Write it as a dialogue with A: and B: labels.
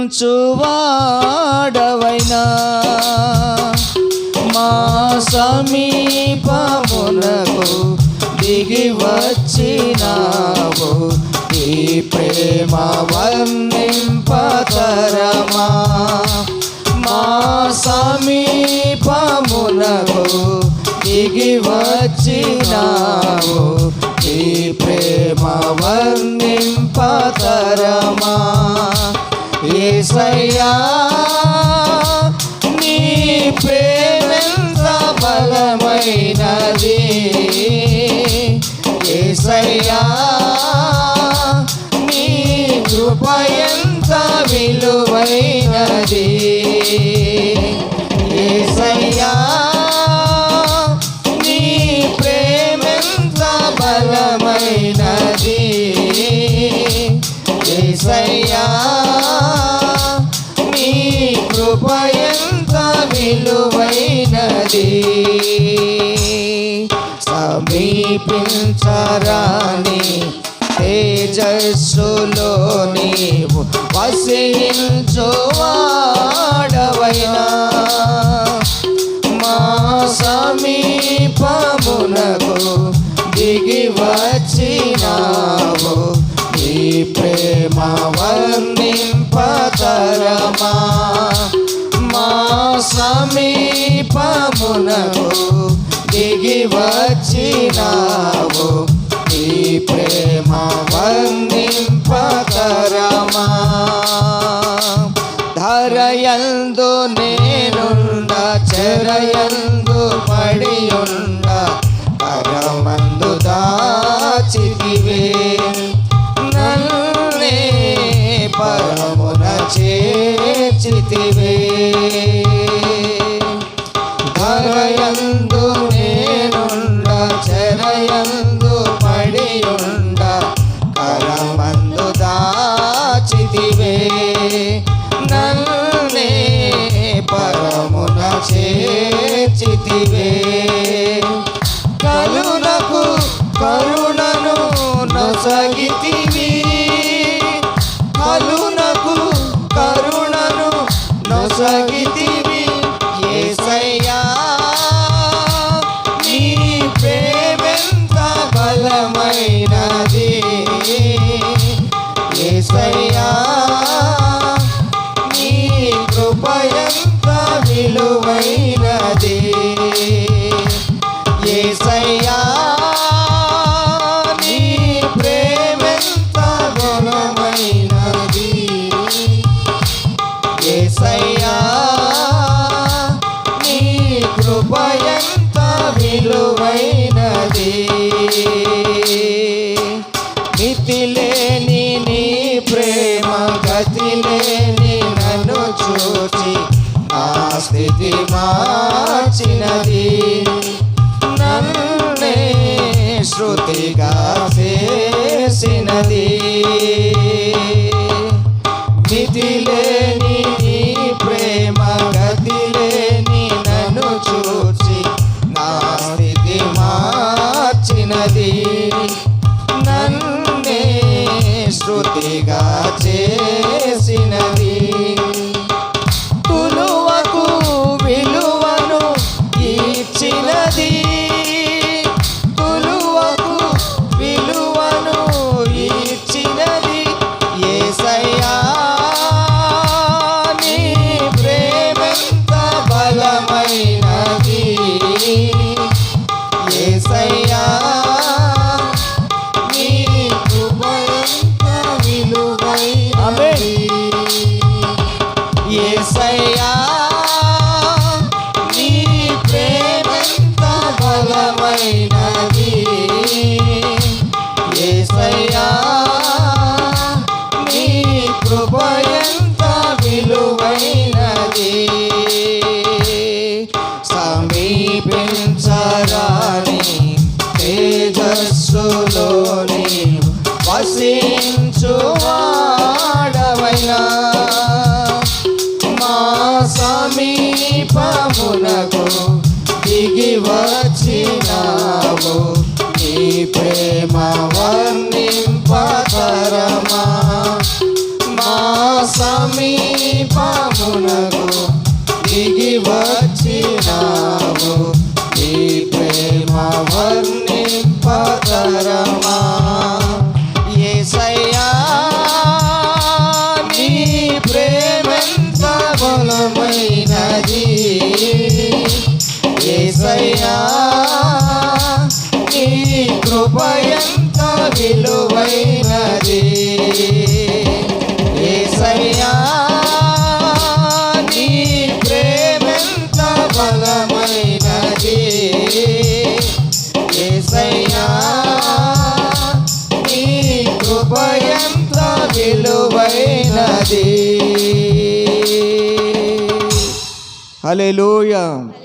A: వసించువాడవైనా మా సమీపమునకు దిగి వచ్చినావు. ఈ ప్రేమ వర్ణింపతరమా మా సమీపమునకు దిగి వచ్చినావు. ఈ ప్రేమ వర్ణింపతరమా ఏసయ్యా నీ ప్రేమెంత బలమైనది. ఏసయ్యా నీ కృప ఎంత విలువైనది. ఏసయ్యా నీ ప్రేమెంత బలమైనది. విలువైనది. సమీపించరాని తేజస్సులో నీవు వసించువాడవైనా. మా సమీపమునకు దిగి వచ్చినావు. ఈ ప్రేమ వర్ణింపతరమా మా సమీపమునకు దిగి వచ్చినావు. ఈ ప్రేమ వందింపకరమా ధరయందు నేనుండ చెరయందు పడియుండ పరమందు దాచితివే. నన్నే పరమున చే చేర్చితివే ధరయందు నేనుండ చెరయందు పడియుండ కరమందు దాచితివే. నన్నే పరమున చేర్చితివే. కరుణకు కరుణను నొసగితివి నిలువైనది మితిలేని నీ ప్రేమ గతిలేని నన్ను చూచి నా స్థితి మార్చినది. నన్నే శృతిగా చేసినది. నన్నే శృతిగా చే సమీపించరాని తేజస్సులోని వసించు వసించువాడవైనా మా సమీపమునకు దిగి వచ్చినావు. నీ ప్రేమ వర్ణ ఉన్నది. ఏసయ్యా నీ కృప విలువైనది. విలువైనది హల్లెలూయా